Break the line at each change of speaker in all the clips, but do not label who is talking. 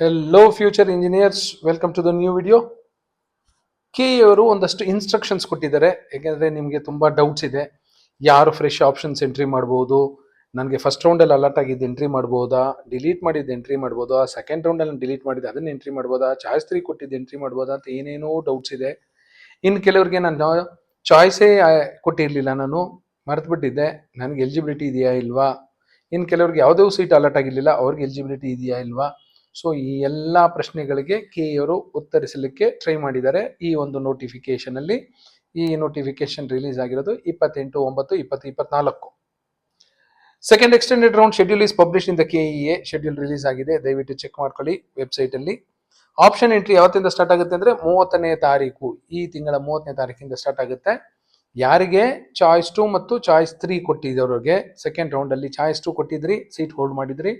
Hello future engineers welcome to the new video K ಅವರು ಒಂದಷ್ಟು instructions ಕೊಟ್ಟಿದ್ದಾರೆ. ಯಾಕೆಂದರೆ ನಿಮಗೆ ತುಂಬ ಡೌಟ್ಸ್ ಇದೆ. ಯಾರು ಫ್ರೆಶ್ ಆಪ್ಷನ್ಸ್ ಎಂಟ್ರಿ ಮಾಡ್ಬೋದು? ನನಗೆ ಫಸ್ಟ್ ರೌಂಡಲ್ಲಿ ಅಲರ್ಟ್ ಆಗಿದ್ದು ಎಂಟ್ರಿ ಮಾಡ್ಬೋದಾ? ಡಿಲೀಟ್ ಮಾಡಿದ್ದು ಎಂಟ್ರಿ ಮಾಡ್ಬೋದಾ? ಸೆಕೆಂಡ್ ರೌಂಡಲ್ಲಿ ಡಿಲೀಟ್ ಮಾಡಿದ್ದು, ಅದನ್ನು ಎಂಟ್ರಿ ಮಾಡ್ಬೋದಾ? ಚಾಯ್ಸ್ ತ್ರೀ ಕೊಟ್ಟಿದ್ದು ಎಂಟ್ರಿ ಮಾಡ್ಬೋದಾ ಅಂತ ಏನೇನೋ ಡೌಟ್ಸ್ ಇದೆ. ಇನ್ನು ಕೆಲವರಿಗೆ ನಾನು ಚಾಯ್ಸೇ ಕೊಟ್ಟಿರಲಿಲ್ಲ ನಾನು. ಮರೆತುಬಿಟ್ಟಿದ್ದೆ. ನನಗೆ ಎಲಿಜಿಬಿಲಿಟಿ ಇದೆಯಾ ಇಲ್ವಾ? ಇನ್ನು ಕೆಲವರಿಗೆ ಯಾವುದೋ ಸೀಟ್ ಅಲರ್ಟ್ ಆಗಿರಲಿಲ್ಲ. ಅವ್ರಿಗೆ ಎಲಿಜಿಬಿಲಿಟಿ ಇದೆಯಾ ಇಲ್ವಾ? ಸೊ ಈ ಎಲ್ಲ ಪ್ರಶ್ನೆಗಳಿಗೆ ಕೆ ಅವರು ಉತ್ತರಿಸಲಿಕ್ಕೆ ಟ್ರೈ ಮಾಡಿದ್ದಾರೆ. ಈ ಒಂದು ನೋಟಿಫಿಕೇಶನ್ ಅಲ್ಲಿ ಈ ನೋಟಿಫಿಕೇಶನ್ ರಿಲೀಸ್ ಆಗಿರೋದು ಇಪ್ಪತ್ತೆಂಟು, ಒಂಬತ್ತು, ಇಪ್ಪತ್ತು, ಇಪ್ಪತ್ನಾಲ್ಕು. Second extended round schedule is publish in the K A schedule release ಆಗಿದೆ. ದಯವಿಟ್ಟು ಚೆಕ್ ಮಾಡ್ಕೊಳ್ಳಿ ವೆಬ್ಸೈಟ್ ಅಲ್ಲಿ. ಆಪ್ಷನ್ ಎಂಟ್ರಿ ಯಾವತ್ತಿಂದ ಸ್ಟಾರ್ಟ್ ಆಗುತ್ತೆ ಅಂದ್ರೆ ಮೂವತ್ತನೇ ತಾರೀಕು. ಈ ತಿಂಗಳ ಮೂವತ್ತನೇ ತಾರೀಕಿಂದ ಸ್ಟಾರ್ಟ್ ಆಗುತ್ತೆ. ಯಾರಿಗೆ? ಚಾಯ್ಸ್ ಟು ಮತ್ತು ಚಾಯ್ಸ್ ತ್ರೀ ಕೊಟ್ಟಿದ್ದವ್ರಿಗೆ. ಸೆಕೆಂಡ್ ರೌಂಡಲ್ಲಿ ಚಾಯ್ಸ್ ಟು ಕೊಟ್ಟಿದ್ರಿ ಸೀಟ್ ಹೋಲ್ಡ್ ಮಾಡಿದ್ರಿ.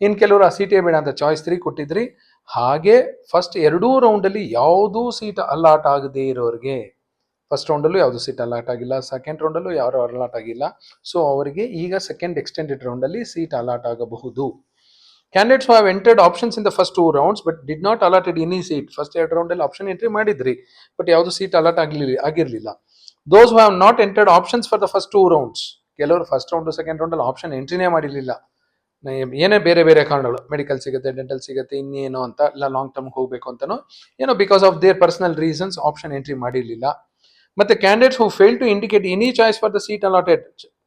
ಇನ್ ಕೆಲವರು ಆ ಸೀಟೇ ಬೇಡ ಅಂತ ಚಾಯ್ಸ್ ತ್ರೀ ಕೊಟ್ಟಿದ್ರಿ. ಹಾಗೆ ಫಸ್ಟ್ ಎರಡೂ ರೌಂಡಲ್ಲಿ ಯಾವುದೂ ಸೀಟ್ ಅಲಾಟ್ ಆಗದೇ ಇರೋರಿಗೆ. ಫಸ್ಟ್ ರೌಂಡಲ್ಲೂ ಯಾವುದು ಸೀಟ್ ಅಲಾಟ್ ಆಗಿಲ್ಲ ಸೆಕೆಂಡ್ ರೌಂಡಲ್ಲೂ ಯಾರು ಅಲಾಟ್ ಆಗಿಲ್ಲ. ಸೊ ಅವರಿಗೆ ಈಗ ಸೆಕೆಂಡ್ ಎಕ್ಸ್ಟೆಂಡೆಡ್ ರೌಂಡಲ್ಲಿ ಸೀಟ್ ಅಲಾಟ್ ಆಗಬಹುದು. Candidates have entered options in the first two rounds but did not allotted any seat first ಎರಡು ರೌಂಡಲ್ಲಿ ಆಪ್ಷನ್ ಎಂಟ್ರಿ ಮಾಡಿದ್ರಿ. ಬಟ್ ಯಾವುದು ಸೀಟ್ ಅಲಾಟ್ ಆಗಲಿಲ್ಲ, ಆಗಿರಲಿಲ್ಲ. Those have not entered options for the first two rounds ಕೆಲವರು first round second ರೌಂಡಲ್ಲಿ option ಎಂಟ್ರಿನೇ ಮಾಡಿರಲಿಲ್ಲ. ಏನೇ ಬೇರೆ ಬೇರೆ ಕಾರಣಗಳು ಮೆಡಿಕಲ್ ಸಿಗುತ್ತೆ ಡೆಂಟಲ್ ಸಿಗುತ್ತೆ, ಇನ್ನೇನೋ ಅಂತ, ಇಲ್ಲ ಲಾಂಗ್ ಟರ್ಮ್ ಹೋಗಬೇಕು ಅಂತನೋ, ಏನೋ because of their personal reasons option entry ಮಾಡಿರಲಿಲ್ಲ. ಮತ್ತೆ candidates who fail to indicate any choice for the seat allotted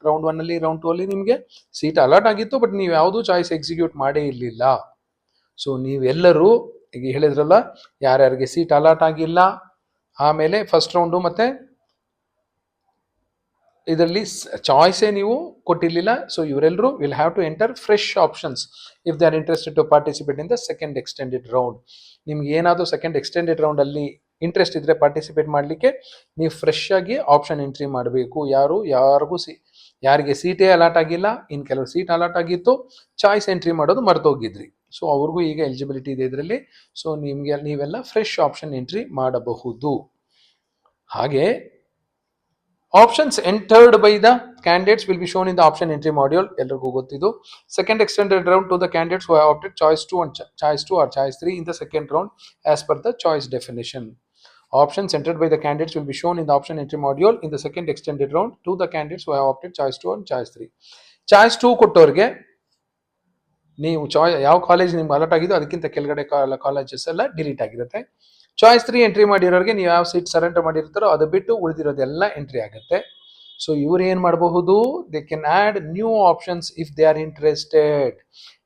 round one ಅಲ್ಲಿ ರೌಂಡ್ ಟೂ ಅಲ್ಲಿ ನಿಮಗೆ ಸೀಟ್ ಅಲಾಟ್ ಆಗಿತ್ತು ಬಟ್ ನೀವು ಯಾವುದೂ ಚಾಯ್ಸ್ ಎಕ್ಸಿಕ್ಯೂಟ್ ಮಾಡೇ ಇರಲಿಲ್ಲ. ಸೊ ನೀವೆಲ್ಲರೂ, ಈಗ ಹೇಳಿದ್ರಲ್ಲ, ಯಾರ್ಯಾರಿಗೆ ಸೀಟ್ ಅಲಾಟ್ ಆಗಿಲ್ಲ, ಆಮೇಲೆ ಫಸ್ಟ್ ರೌಂಡು ಮತ್ತೆ ಇದರಲ್ಲಿ ಚಾಯ್ಸೇ ನೀವು ಕೊಟ್ಟಿರಲಿಲ್ಲ. ಸೊ ಇವರೆಲ್ಲರೂ will have to enter fresh options if they are interested to participate in the second extended round ನಿಮ್ಗೆ ಏನಾದರೂ ಸೆಕೆಂಡ್ ಎಕ್ಸ್ಟೆಂಡೆಡ್ ರೌಂಡಲ್ಲಿ ಇಂಟ್ರೆಸ್ಟ್ ಇದ್ರೆ ಪಾರ್ಟಿಸಿಪೇಟ್ ಮಾಡಲಿಕ್ಕೆ ನೀವು ಫ್ರೆಶ್ ಆಗಿ ಆಪ್ಷನ್ ಎಂಟ್ರಿ ಮಾಡಬೇಕು. ಯಾರು, ಯಾರಿಗೂ ಸಿ, ಯಾರಿಗೆ ಸೀಟೇ ಅಲಾಟ್ ಆಗಿಲ್ಲ ಇನ್ನು ಕೆಲವು ಸೀಟ್ ಅಲಾಟ್ ಆಗಿತ್ತು ಚಾಯ್ಸ್ ಎಂಟ್ರಿ ಮಾಡೋದು ಮರೆತೋಗಿದ್ರಿ. ಸೊ ಅವ್ರಿಗೂ ಈಗ ಎಲಿಜಿಬಿಲಿಟಿ ಇದೆ ಇದರಲ್ಲಿ. ಸೊ ನಿಮಗೆ, ನೀವೆಲ್ಲ ಫ್ರೆಶ್ ಆಪ್ಷನ್ ಎಂಟ್ರಿ ಮಾಡಬಹುದು. ಹಾಗೆ options entered by the candidates will be shown in the option entry module ಎಲ್ರಿಗೂ ಗೊತ್ತಿದ್ದು second extended round to the candidates have opted choice two and choice two or choice three in the second round as per the choice definition Options entered by the candidates will be shown in the option entry module in the second extended round to the candidates who have opted choice 2 and choice 3. Choice two ಕೊಟ್ಟವ್ರಿಗೆ ನೀವು ಚಾಯ್ ಯಾವ college ನಿಮ್ಗೆ alert ಆಗಿದೋ ಅದಕ್ಕಿಂತ ಕೆಳಗಡೆ colleges ಎಲ್ಲ delete ಆಗಿರುತ್ತೆ. Choice three entry ಮಾಡಿರೋರಿಗೆ ನೀವು ಯಾವ ಸೀಟ್ ಸರೆಂಡರ್ ಮಾಡಿರ್ತಾರೋ ಅದು ಬಿಟ್ಟು ಉಳಿದಿರೋದೆಲ್ಲ ಎಂಟ್ರಿ ಆಗುತ್ತೆ. ಸೊ ಇವ್ರು ಏನು ಮಾಡಬಹುದು? They can add new options if they are interested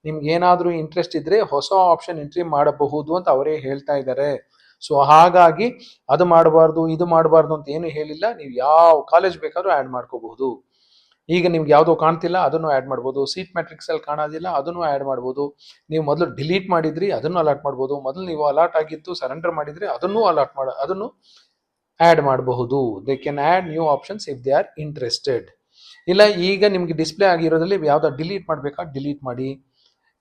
ನಿಮ್ಗೆ ಏನಾದರೂ ಇಂಟ್ರೆಸ್ಟ್ ಇದ್ರೆ ಹೊಸ ಆಪ್ಷನ್ ಎಂಟ್ರಿ ಮಾಡಬಹುದು ಅಂತ ಅವರೇ ಹೇಳ್ತಾ ಇದ್ದಾರೆ. ಸೊ ಹಾಗಾಗಿ ಅದು ಮಾಡಬಾರ್ದು, ಇದು ಮಾಡಬಾರ್ದು ಅಂತ ಏನು ಹೇಳಿಲ್ಲ. ನೀವು ಯಾವ ಕಾಲೇಜ್ ಬೇಕಾದರೂ ಆ್ಯಡ್ ಮಾಡ್ಕೋಬಹುದು. ಈಗ ನಿಮ್ಗೆ ಯಾವುದೋ ಕಾಣ್ತಿಲ್ಲ, ಅದನ್ನು ಆ್ಯಡ್ ಮಾಡ್ಬೋದು. ಸೀಟ್ ಮ್ಯಾಟ್ರಿಕ್ಸಲ್ಲಿ ಕಾಣೋದಿಲ್ಲ, ಅದನ್ನು ಆ್ಯಡ್ ಮಾಡ್ಬೋದು. ನೀವು ಮೊದಲು ಡಿಲೀಟ್ ಮಾಡಿದ್ರಿ, ಅದನ್ನು ಅಲಾಟ್ ಮಾಡ್ಬೋದು. ಮೊದಲು ನೀವು ಅಲಾಟ್ ಆಗಿತ್ತು ಸರೆಂಡರ್ ಮಾಡಿದ್ರಿ ಅದನ್ನು ಅಲಾಟ್ ಮಾಡ, ಅದನ್ನು ಆ್ಯಡ್ ಮಾಡಬಹುದು. They can add new options if they are interested ಇಲ್ಲ, ಈಗ ನಿಮ್ಗೆ ಡಿಸ್ಪ್ಲೇ ಆಗಿರೋದ್ರಲ್ಲಿ ಯಾವುದು ಡಿಲೀಟ್ ಮಾಡಬೇಕಾ? ಡಿಲೀಟ್ ಮಾಡಿ.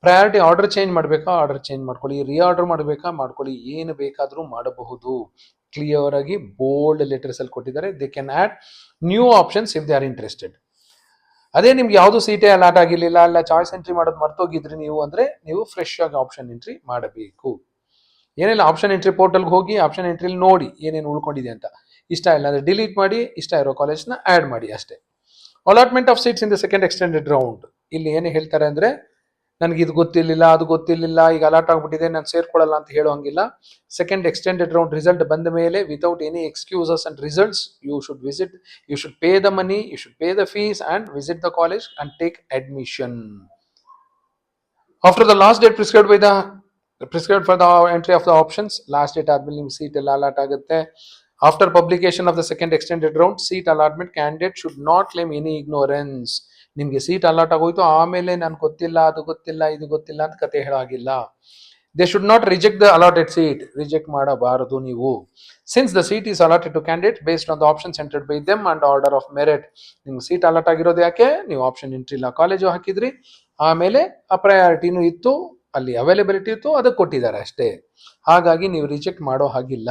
ಪ್ರಯಾರಿಟಿ ಆರ್ಡರ್ ಚೇಂಜ್ ಮಾಡಬೇಕಾ? ಆರ್ಡರ್ ಚೇಂಜ್ ಮಾಡ್ಕೊಳ್ಳಿ. ರೀಆರ್ಡರ್ ಮಾಡಬೇಕಾ? ಮಾಡ್ಕೊಳ್ಳಿ. ಏನು ಬೇಕಾದರೂ ಮಾಡಬಹುದು. ಕ್ಲಿಯರ್ ಆಗಿ ಬೋಲ್ಡ್ ಲೆಟರ್ಸ್ ಅಲ್ಲಿ ಕೊಟ್ಟಿದ್ದಾರೆ. They can add new options if they are interested ಅದೇ ನಿಮ್ಗೆ ಯಾವುದು ಸೀಟೇ ಅಲಾಟ್ ಆಗಿರ್ಲಿಲ್ಲ, ಅಲ್ಲ ಚಾಯ್ಸ್ ಎಂಟ್ರಿ ಮಾಡೋದು ಮರ್ತೋಗಿದ್ರಿ ನೀವು ಅಂದ್ರೆ ನೀವು ಫ್ರೆಶ್ ಆಗಿ ಆಪ್ಷನ್ ಎಂಟ್ರಿ ಮಾಡಬೇಕು. ಏನೆಲ್ಲ ಆಪ್ಷನ್ ಎಂಟ್ರಿ ಪೋರ್ಟಲ್ಗೆ ಹೋಗಿ ಆಪ್ಷನ್ ಎಂಟ್ರಿಲಿ ನೋಡಿ ಏನೇನು ಉಳ್ಕೊಂಡಿದೆ ಅಂತ. ಇಷ್ಟ ಇಲ್ಲ ಅಂದ್ರೆ ಡಿಲೀಟ್ ಮಾಡಿ, ಇಷ್ಟ ಇರೋ ಕಾಲೇಜ್ನ ಆ್ಯಡ್ ಮಾಡಿ ಅಷ್ಟೇ. Allotment of seats in the second extended round ಇಲ್ಲಿ ಏನು ಹೇಳ್ತಾರೆ ಅಂದ್ರೆ ನನಗೆ ಇದು ಗೊತ್ತಿರಲಿಲ್ಲ, ಅದು ಗೊತ್ತಿರಲಿಲ್ಲ, ಈಗ ಅಲಾಟ್ ಆಗಿಬಿಟ್ಟಿದೆ, ನಾನು ಸೇರ್ಕೊಳ್ಳಲ್ಲ ಅಂತ ಹೇಳೋ ಹಂಗಿಲ್ಲ. ಸೆಕೆಂಡ್ ಎಕ್ಸ್ಟೆಂಡೆಡ್ ರೌಂಡ್ ರಿಸಲ್ಟ್ ಬಂದ ಮೇಲೆ without any excuses and results you should visit you should pay the money you should pay the fees and visit the college and take admission after the last date prescribe by the prescribe for the entry of the options last date ಆದ್ಮೇಲೆ ನಿಮ್ಮ seat ಎಲ್ಲ allot ಆಗುತ್ತೆ. After publication of the second extended round seat allotment candidate should not claim any ignorance ನಿಮಗೆ seat allot ಆಗೋಯ್ತು, ಆಮೇಲೆ ನಾನು ಗೊತ್ತಿಲ್ಲ, ಅದು ಗೊತ್ತಿಲ್ಲ, ಇದು ಗೊತ್ತಿಲ್ಲ ಅಂತ ಕತೆ ಹೇಳಾಗಿಲ್ಲ. They should not reject the allotted seat reject ಮಾಡಬಾರದು ನೀವು. Since the seat is allotted to candidate based on the option centred by them and order of merit ನಿಮ್ಗೆ ಸೀಟ್ ಅಲಾಟ್ ಆಗಿರೋದು ಯಾಕೆ? ನೀವು ಆಪ್ಷನ್ ಎಂಟ್ರಿ ಇಲ್ಲ ಕಾಲೇಜು ಹಾಕಿದ್ರಿ. ಆಮೇಲೆ ಆ ಪ್ರಯಾರಿಟಿನೂ ಇತ್ತು, ಅಲ್ಲಿ ಅವೈಲೇಬಿಲಿಟಿ ಇತ್ತು, ಅದಕ್ಕೆ ಕೊಟ್ಟಿದ್ದಾರೆ ಅಷ್ಟೇ. ಹಾಗಾಗಿ ನೀವು ರಿಜೆಕ್ಟ್ ಮಾಡೋ ಹಾಗಿಲ್ಲ.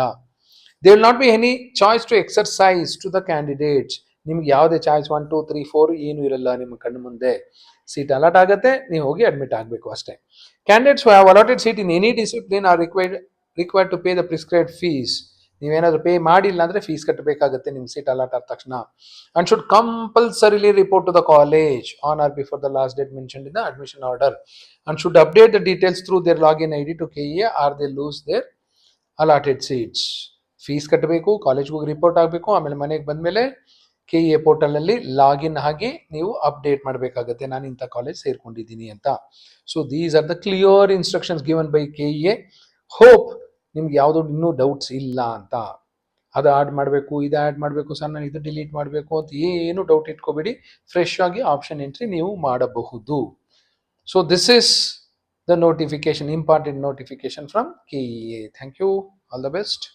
They will not be any choice to exercise to the candidates ನಿಮ್ಗೆ ಯಾವುದೇ choice one two three four ಏನು ಇರಲ್ಲ ನಿಮ್ಮ ಕಣ್ಣು ಮುಂದೆ. ಸೀಟ್ ಅಲಾಟ್ ಆಗುತ್ತೆ, ನೀವು ಹೋಗಿ ಅಡ್ಮಿಟ್ ಆಗಬೇಕು ಅಷ್ಟೇ. Candidates have allotted seat in any discipline or required required to pay the prescribe fees ನೀವೇನಾದರೂ ಪೇ ಮಾಡಿಲ್ಲ ಅಂದರೆ ಫೀಸ್ ಕಟ್ಟಬೇಕಾಗುತ್ತೆ ನಿಮ್ಮ ಸೀಟ್ ಅಲಾಟ್ ಆದ ತಕ್ಷಣ. And should compulsorily report to the college on or before the last date mention in the admission order and should update the details through their login I D to K A or they lose their allotted seats fees ಕಟ್ಟಬೇಕು ಕಾಲೇಜ್ಗೆ ಹೋಗಿ report ಆಗಬೇಕು ಆಮೇಲೆ ಮನೆಗೆ ಬಂದಮೇಲೆ K A ಪೋರ್ಟಲ್ನಲ್ಲಿ login ಆಗಿ ನೀವು ಅಪ್ಡೇಟ್ ಮಾಡಬೇಕಾಗುತ್ತೆ. ನಾನು ಇಂಥ ಕಾಲೇಜ್ ಸೇರ್ಕೊಂಡಿದ್ದೀನಿ ಅಂತ. So these are the clear instructions given by K A hope ನಿಮ್ಗೆ ಯಾವುದೋ ಇನ್ನೂ ಡೌಟ್ಸ್ ಇಲ್ಲ ಅಂತ. ಅದು ಆ್ಯಡ್ ಮಾಡಬೇಕು, ಇದು ಆ್ಯಡ್ ಮಾಡಬೇಕು ಸರ್ ನಾನು ಇದು ಡಿಲೀಟ್ ಮಾಡಬೇಕು ಅಂತ ಏನು ಡೌಟ್ ಇಟ್ಕೋಬೇಡಿ. ಫ್ರೆಶ್ ಆಗಿ ಆಪ್ಷನ್ ಎಂಟ್ರಿ ನೀವು ಮಾಡಬಹುದು. So this is the notification important notification from K E A thank you all the best